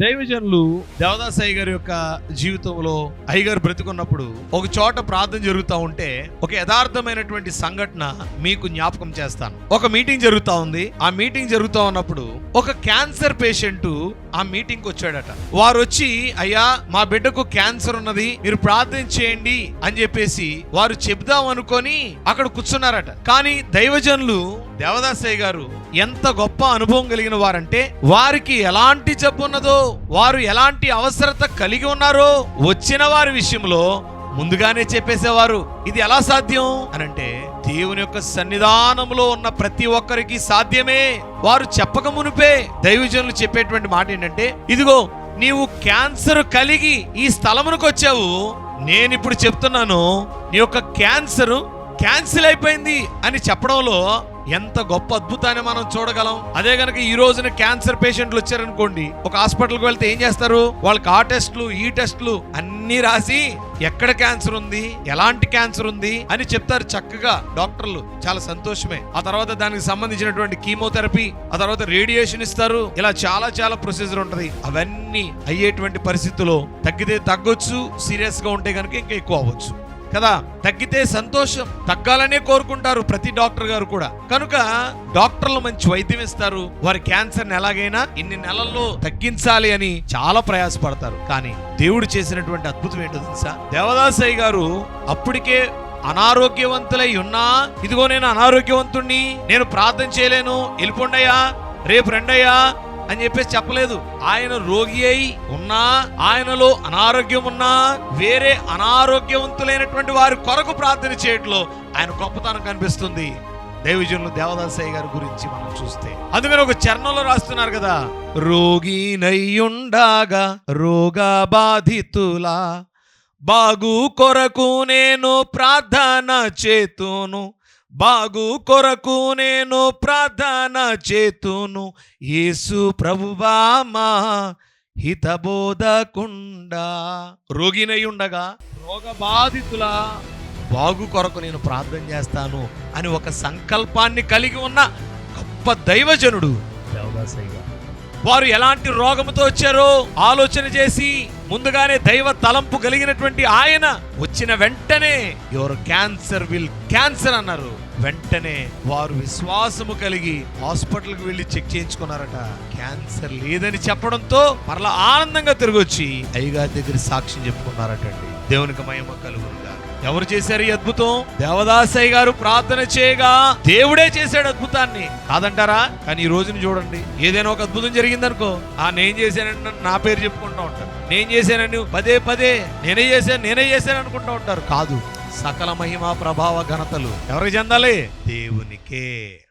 దైవజనులు దేవదాస్ అయ్య గారి యొక్క జీవితంలో అయ్యగారు గారు బ్రతికున్నప్పుడు ఒక చోట ప్రార్థన జరుగుతూ ఉంటే ఒక యథార్థమైనటువంటి సంఘటన మీకు జ్ఞాపకం చేస్తాను. ఒక మీటింగ్ జరుగుతూ ఉంది. ఆ మీటింగ్ జరుగుతూ ఉన్నప్పుడు ఒక క్యాన్సర్ పేషెంట్ ఆ మీటింగ్ వచ్చాడట. వారు వచ్చి అయ్యా మా బిడ్డకు క్యాన్సర్ ఉన్నది మీరు ప్రార్థన చేయండి అని చెప్పేసి వారు చెప్దాం అనుకొని అక్కడ కూర్చున్నారట. కానీ దైవజనులు దేవదాసయ్య గారు ఎంత గొప్ప అనుభవం కలిగిన వారంటే వారికి ఎలాంటి జబ్బు ఉన్నదో వారు ఎలాంటి అవసరత కలిగి ఉన్నారో వచ్చిన వారి విషయంలో ముందుగానే చెప్పేసేవారు. ఇది ఎలా సాధ్యం? అనంటే దేవుని యొక్క సన్నిధానంలో ఉన్న ప్రతి ఒక్కరికి సాధ్యమే. వారు చెప్పక మునిపే దైవజనులు చెప్పేటువంటి మాట ఏంటంటే ఇదిగో నీవు క్యాన్సర్ కలిగి ఈ స్థలమునకు వచ్చావు నేను ఇప్పుడు చెప్తున్నాను నీ యొక్క క్యాన్సర్ క్యాన్సిల్ అయిపోయింది అని చెప్పడంలో ఎంత గొప్ప అద్భుతాన్ని మనం చూడగలం. అదే గనక ఈ రోజున క్యాన్సర్ పేషెంట్లు వచ్చారనుకోండి ఒక హాస్పిటల్కి వెళ్తే ఏం చేస్తారు? వాళ్ళకి ఆ టెస్ట్లు ఈ టెస్ట్లు అన్ని రాసి ఎక్కడ క్యాన్సర్ ఉంది ఎలాంటి క్యాన్సర్ ఉంది అని చెప్తారు చక్కగా డాక్టర్లు. చాలా సంతోషమే. ఆ తర్వాత దానికి సంబంధించినటువంటి కీమోథెరపీ ఆ తర్వాత రేడియేషన్ ఇస్తారు. ఇలా చాలా చాలా ప్రొసీజర్ ఉంటది. అవన్నీ అయ్యేటువంటి పరిస్థితుల్లో తగ్గితే తగ్గొచ్చు సీరియస్గా ఉంటే కనుక ఇంకా ఎక్కువ అవ్వచ్చు. కదా? తగ్గితే సంతోషం. తగ్గాలనే కోరుకుంటారు ప్రతి డాక్టర్ గారు కూడా. కనుక డాక్టర్లు మంచి వైద్యం ఇస్తారు. వారి క్యాన్సర్ ఎలాగైనా ఇన్ని నెలల్లో తగ్గించాలి అని చాలా ప్రయాసపడతారు. కానీ దేవుడు చేసినటువంటి అద్భుతం ఏంటో తెలుసా? దేవదాసయ్య గారు అప్పటికే అనారోగ్యవంతులై ఉన్నా ఇదిగో నేను అనారోగ్యవంతుణ్ణి నేను ప్రార్థన చేయలేను వెళ్ళిపోండయ్యా రేపు రెండయ్యా అని చెప్పేసి చెప్పలేదు. ఆయన రోగి అయి ఉన్నా ఆయనలో అనారోగ్యం ఉన్నా వేరే అనారోగ్యవంతులైనటువంటి వారి కొరకు ప్రార్థన చేయట్లో ఆయన గొప్పతనం కనిపిస్తుంది. దైవజనులు దేవదాసయ్య గారి గురించి మనం చూస్తే. అందుకని ఒక చరణంలో రాస్తున్నారు కదా రోగినయ్యుండగా రోగ బాధితులా బాగు కొరకు నేను ప్రార్థన చేతును బాగు కొరకు నేను ప్రార్థన చేతును. యేసు ప్రభువా మా హితబోధకుండా. రోగినై ఉండగా రోగ బాధితుల బాగు కొరకు నేను ప్రార్థన చేస్తాను అని ఒక సంకల్పాన్ని కలిగి ఉన్న గొప్ప దైవజనుడు. దేవదాసయ్య. వారు ఎలాంటి రోగముతో వచ్చారో ఆలోచన చేసి ముందుగానే దైవ తలంపు కలిగినటువంటి ఆయన వచ్చిన వెంటనే యువర్ క్యాన్సర్ విల్ క్యాన్సర్ అన్నారు. వెంటనే వారు విశ్వాసము కలిగి హాస్పిటల్కి వెళ్ళి చెక్ చేయించుకున్నారట. క్యాన్సర్ లేదని చెప్పడంతో మరలా ఆనందంగా తిరిగి వచ్చి అయ్యగారి దగ్గర సాక్ష్యం చెప్పుకున్నారటండి. దేవునికి మహిమ కలుగునుగా ఎవరు చేశారు ఈ అద్భుతం? దేవదాసయ్య గారు ప్రార్థన చేయగా దేవుడే చేశాడు అద్భుతాన్ని. కాదంటారా? కానీ ఈ రోజుని చూడండి. ఏదైనా ఒక అద్భుతం జరిగిందనుకో ఆ నేను చేశానని నా పేరు చెప్పుకుంటూ ఉంటారు. నేను చేశానని పదే పదే నేనే చేశాను నేనే చేశాను అనుకుంటూ ఉంటారు. కాదు సకల మహిమ ప్రభావ ఘనతలు. ఎవరికి చెందాలి? దేవునికే.